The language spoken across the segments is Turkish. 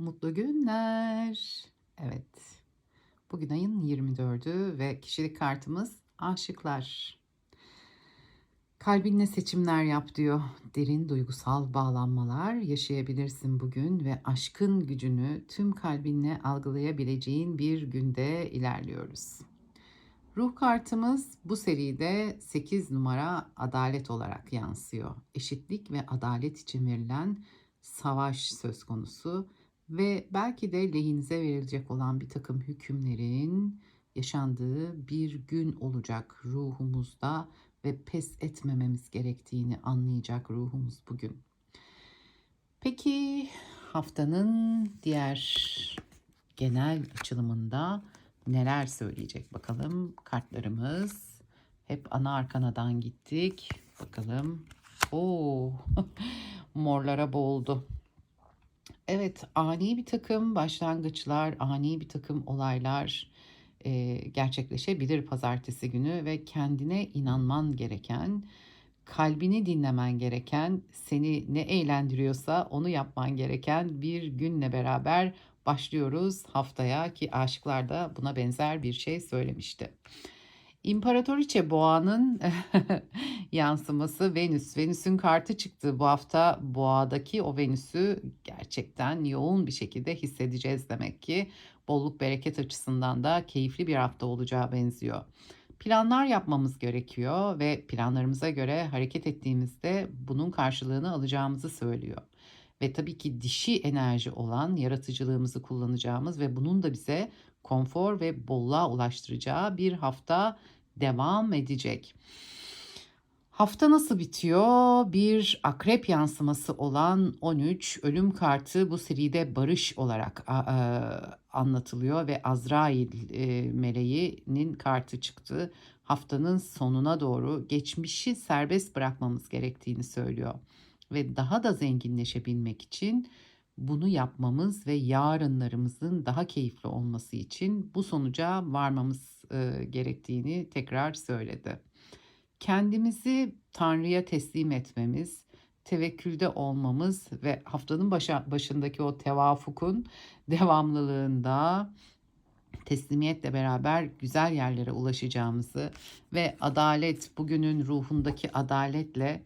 Mutlu günler. Evet. Bugün ayın 24'ü ve kişilik kartımız aşıklar. Kalbinle seçimler yap diyor. Derin duygusal bağlanmalar yaşayabilirsin bugün ve aşkın gücünü tüm kalbinle algılayabileceğin bir günde ilerliyoruz. Ruh kartımız bu seride 8 numara adalet olarak yansıyor. Eşitlik ve adalet için verilen savaş söz konusu ve belki de lehinize verilecek olan bir takım hükümlerin yaşandığı bir gün olacak ruhumuzda ve pes etmememiz gerektiğini anlayacak ruhumuz bugün. Peki haftanın diğer genel açılımında neler söyleyecek bakalım kartlarımız. Hep ana arkanadan gittik. Bakalım. Oo, morlara boğuldu. Evet, ani bir takım başlangıçlar, ani bir takım olaylar e, gerçekleşebilir pazartesi günü ve kendine inanman gereken, kalbini dinlemen gereken, seni ne eğlendiriyorsa onu yapman gereken bir günle beraber başlıyoruz haftaya ki aşıklar da buna benzer bir şey söylemişti. İmparatoriçe Boğa'nın yansıması Venüs. Venüs'ün kartı çıktı bu hafta. Boğa'daki o Venüs'ü gerçekten yoğun bir şekilde hissedeceğiz demek ki. Bolluk bereket açısından da keyifli bir hafta olacağı benziyor. Planlar yapmamız gerekiyor ve planlarımıza göre hareket ettiğimizde bunun karşılığını alacağımızı söylüyor. Ve tabii ki dişi enerji olan yaratıcılığımızı kullanacağımız ve bunun da bize konfor ve bolluğa ulaştıracağı bir hafta devam edecek. Hafta nasıl bitiyor? Bir akrep yansıması olan 13 ölüm kartı bu seride barış olarak a, anlatılıyor ve Azrail e, meleğinin kartı çıktı. Haftanın sonuna doğru geçmişi serbest bırakmamız gerektiğini söylüyor ve daha da zenginleşebilmek için bunu yapmamız ve yarınlarımızın daha keyifli olması için bu sonuca varmamız e, gerektiğini tekrar söyledi. Kendimizi Tanrı'ya teslim etmemiz, tevekkülde olmamız ve haftanın başa, başındaki o tevafukun devamlılığında teslimiyetle beraber güzel yerlere ulaşacağımızı ve adalet bugünün ruhundaki adaletle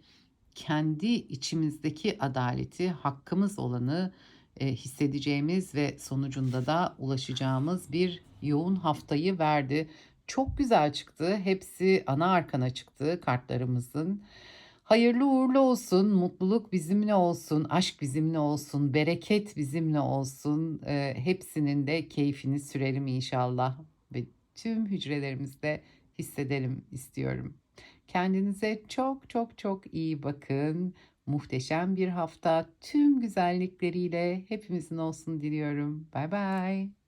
kendi içimizdeki adaleti, hakkımız olanı e, hissedeceğimiz ve sonucunda da ulaşacağımız bir yoğun haftayı verdi. Çok güzel çıktı. Hepsi ana arkana çıktı kartlarımızın. Hayırlı uğurlu olsun, mutluluk bizimle olsun, aşk bizimle olsun, bereket bizimle olsun. E, hepsinin de keyfini sürelim inşallah ve tüm hücrelerimizde hissedelim istiyorum. Kendinize çok çok çok iyi bakın. Muhteşem bir hafta tüm güzellikleriyle hepimizin olsun diliyorum. Bay bay.